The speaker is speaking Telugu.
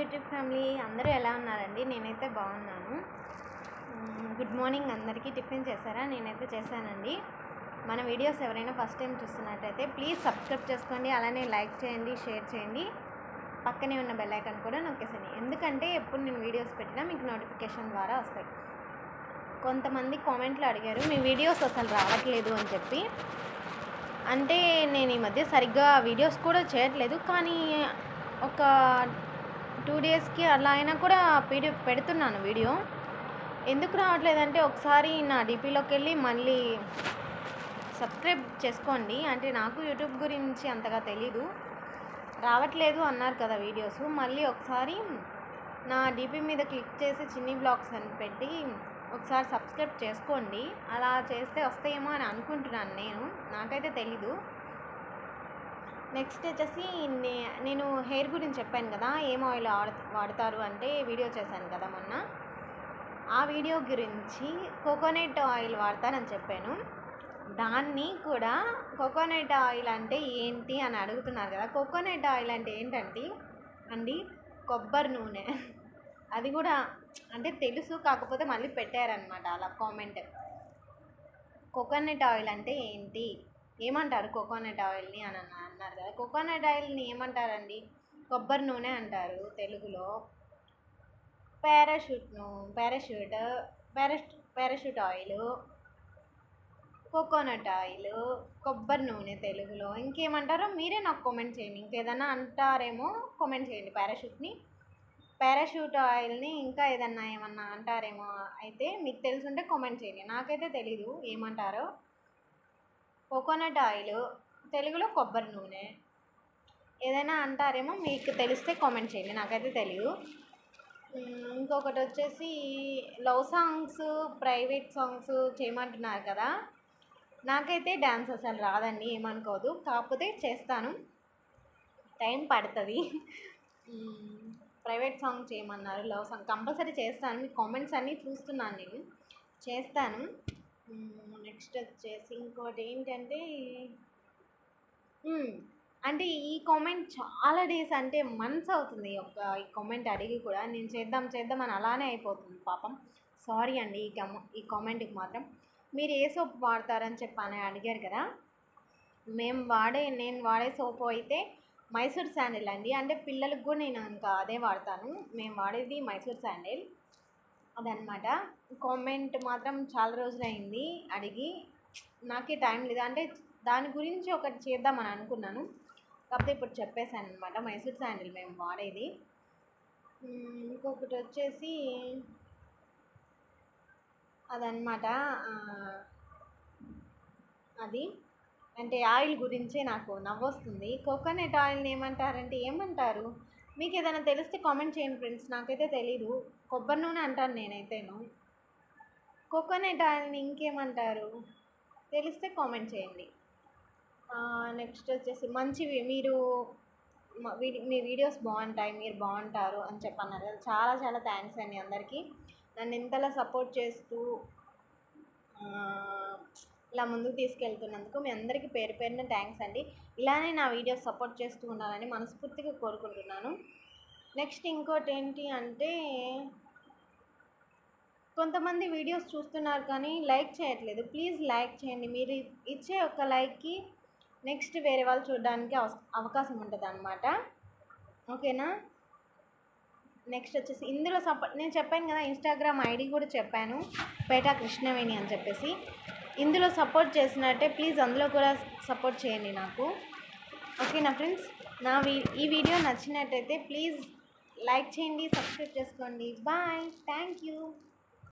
యూట్యూబ్ ఫ్యామిలీ అందరూ ఎలా ఉన్నారండి? నేనైతే బాగున్నాను. గుడ్ మార్నింగ్ అందరికీ. టిఫిన్ చేశారా? నేనైతే చేశానండి. మన వీడియోస్ ఎవరైనా ఫస్ట్ టైం చూస్తున్నట్టయితే ప్లీజ్ సబ్స్క్రైబ్ చేసుకోండి. అలానే లైక్ చేయండి షేర్ చేయండి. పక్కనే ఉన్న బెల్ ఐకాన్ కూడా నొక్కేసండి ఎందుకంటే ఎప్పుడు నేను వీడియోస్ పెట్టినా మీకు నోటిఫికేషన్ ద్వారా వస్తాయి. కొంతమంది కామెంట్లు అడిగారు మీ వీడియోస్ అసలు రావట్లేదు అని చెప్పి. అంటే నేను ఈ మధ్య సరిగ్గా వీడియోస్ కూడా చేయట్లేదు. కానీ ఒక టూ డేస్కి అలా అయినా కూడా పీడి పెడుతున్నాను వీడియో. ఎందుకు రావట్లేదంటే ఒకసారి నా డీపీలోకి వెళ్ళి మళ్ళీ సబ్స్క్రైబ్ చేసుకోండి. అంటే నాకు యూట్యూబ్ గురించి అంతగా తెలీదు. రావట్లేదు అన్నారు కదా వీడియోస్. మళ్ళీ ఒకసారి నా డీపీ మీద క్లిక్ చేసి చిన్ని బ్లాగ్స్ అని పెట్టి ఒకసారి సబ్స్క్రైబ్ చేసుకోండి. అలా చేస్తే వస్తాయేమో అని అనుకుంటున్నాను నేను. నాకైతే తెలీదు. నెక్స్ట్ వచ్చేసి నే- నేను హెయిర్ గురించి చెప్పాను కదా ఏం ఆయిల్ వాడతారు అంటే వీడియో చేశాను కదా మొన్న. ఆ వీడియో గురించి కోకోనట్ ఆయిల్ వాడతానని చెప్పాను. దాన్ని కూడా కోకోనట్ ఆయిల్ అంటే ఏంటి అని అడుగుతున్నారు కదా. కోకోనట్ ఆయిల్ అంటే ఏంటంటే అండి కొబ్బరి నూనె. అది కూడా అంటే తెలుసు కాకపోతే మళ్ళీ పెట్టారనమాట అలా కామెంట్. కోకోనట్ ఆయిల్ అంటే ఏంటి? ఏమంటారు కోకోనట్ ఆయిల్ని అని అన్న- అన్నారు కదా. కోకోనట్ ఆయిల్ని ఏమంటారండి? కొబ్బరి నూనె అంటారు తెలుగులో. పారాషూట్ను Parachute Parachute Parachute oil coconut oil కొబ్బరి నూనె తెలుగులో. ఇంకేమంటారో? మీరే నాకు కామెంట్ చేయండి. ఇంకేదన్నా అంటారేమో కామెంట్ చేయండి పారాషూట్ని. పారాషూట్ ఆయిల్ని ఇంకా ఏదన్నా ఏమన్నా అంటారేమో అయితే మీకు తెలుసుంటే కామెంట్ చేయండి. నాకైతే తెలీదు ఏమంటారో. కోకోనట్ ఆయిల్ తెలుగులో కొబ్బరి నూనె ఏదైనా అంటారేమో మీకు తెలిస్తే కామెంట్ చేయండి నాకైతే తెలియదు ఇంకొకటి వచ్చేసి లవ్ సాంగ్స్ ప్రైవేట్ సాంగ్స్ చేయమంటున్నారు కదా. నాకైతే డ్యాన్స్ అసలు రాదండి ఏమనుకోదు. కాకపోతే చేస్తాను. టైం పడుతుంది. ప్రైవేట్ సాంగ్ చేయమన్నారు లవ్ సాంగ్. కంపల్సరీ చేస్తాను మీ కామెంట్స్ అన్నీ చూస్తున్నాను నేను. చేస్తాను. నెక్స్ట్ వచ్చేసి ఇంకోటి ఏంటంటే అంటే ఈ కామెంట్ చాలా డేస్ అంటే మంత్స్ అవుతుంది. ఒక ఈ కామెంట్ అడిగి కూడా నేను చేద్దాం చేద్దాం అని అలానే అయిపోతుంది పాపం. సారీ అండి ఈ కమ ఈ కామెంట్కి మాత్రం. మీరు ఏ సోప్ వాడతారని చెప్పని అడిగారు కదా. మేము వాడే నేను వాడే సోప్ అయితే మైసూర్ శాండిల్ అండి. అంటే పిల్లలకు కూడా నేను ఇంకా అదే వాడతాను. మేము వాడేది మైసూర్ శాండిల్. అదనమాట. కామెంట్ మాత్రం చాలా రోజులైంది. అడిగి నాకే టైం లేదు. అంటే దాని గురించి ఒకటి చేద్దామని అనుకున్నాను. కాకపోతే ఇప్పుడు చెప్పేశాను అనమాట మైసూర్ శాండిల్ మేము వాడేది. ఇంకొకటి వచ్చేసి అదనమాట అది. అంటే ఆయిల్ గురించే నాకు నవ్వొస్తుంది. కోకోనట్ ఆయిల్ని ఏమంటారంటే ఏమంటారు? మీకు ఏదైనా తెలిస్తే కామెంట్ చేయండి ఫ్రెండ్స్. నాకైతే తెలీదు. కొబ్బరి నూనె అంటాను నేనైతేను. కోకోనట్ ఆయిల్ని ఇంకేమంటారు? తెలిస్తే కామెంట్ చేయండి. నెక్స్ట్ వచ్చేసి మంచివి మీరు మీ వీడియోస్ బాగుంటాయి మీరు బాగుంటారు అని చెప్పన్నారు కదా. చాలా చాలా థ్యాంక్స్ అండి అందరికీ. నన్ను ఇంతలా సపోర్ట్ చేస్తూ ఇలా ముందుకు తీసుకెళ్తున్నందుకు మీ అందరికీ పేరు పేరున థ్యాంక్స్ అండి. ఇలానే నా వీడియోస్ సపోర్ట్ చేస్తూ ఉండాలని మనస్ఫూర్తిగా కోరుకుంటున్నాను. నెక్స్ట్ ఇంకోటి ఏంటి అంటే కొంతమంది వీడియోస్ చూస్తున్నారు కానీ లైక్ చేయట్లేదు. ప్లీజ్ లైక్ చేయండి. మీరు ఇచ్చే ఒక లైక్కి నెక్స్ట్ వేరే వాళ్ళు చూడడానికి అవకాశం ఉంటుంది అనమాట ఓకేనా? నెక్స్ట్ వచ్చేసి ఇందులో సపోర్ట్ నేను చెప్పాను కదా ఇన్స్టాగ్రామ్ ఐడి కూడా చెప్పాను. పేటా కృష్ణవేణి అని చెప్పేసి. ఇందులో సపోర్ట్ చేసినట్టే ప్లీజ్ అందులో కూడా సపోర్ట్ చేయండి నాకు. ఓకేనా ఫ్రెండ్స్ నా వీ ఈ వీడియో నచ్చినట్టయితే ప్లీజ్ లైక్ చేయండి సబ్స్క్రైబ్ చేసుకోండి. Bye thank you